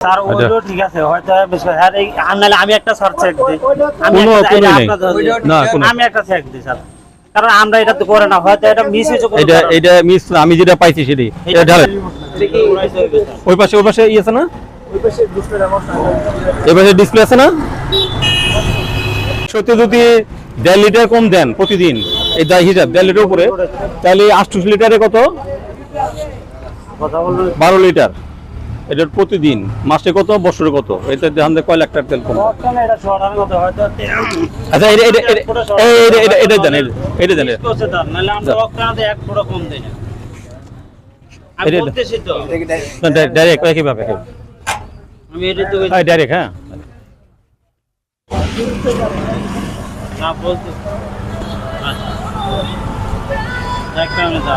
Sir আচ্ছা। ঠিক আছে হয়তো বেশ- এই আর আমি একটা শর্ট চেক দিই। আমি কোনো- একটা- কোনো এটা নেই। আপনাদের দিই। না, আমি একটা চেক দিই স্যার। কারণ আমরা এটা তো করে না হয়তো এটা মিস হয়েছে এটা এটা মিস আমি যেটা পাইছি সেটি এটা ঢালে এটা কি উড়াইতে হবে, স্যার? ওই পাশে ওই পাশে ই আছে না? এই পাশে ডিসপ্লে আছে না? সত্যি যদি দেড় লিটার কম দেন প্রতিদিন এই যা হিসাব দেড় লিটার উপরে তাহলে আটশো লিটারে কত? বারো লিটার। এটা প্রতিদিন, মাসে কত, বছরে কত? এটা ধান কয় লাখ টাকার তেল কম? আচ্ছা এটা এটা এটা এটা জানেন এটা জানেন ডাইরেক্ট ডাইরেক্ট হ্যাঁ। না আচ্ছা।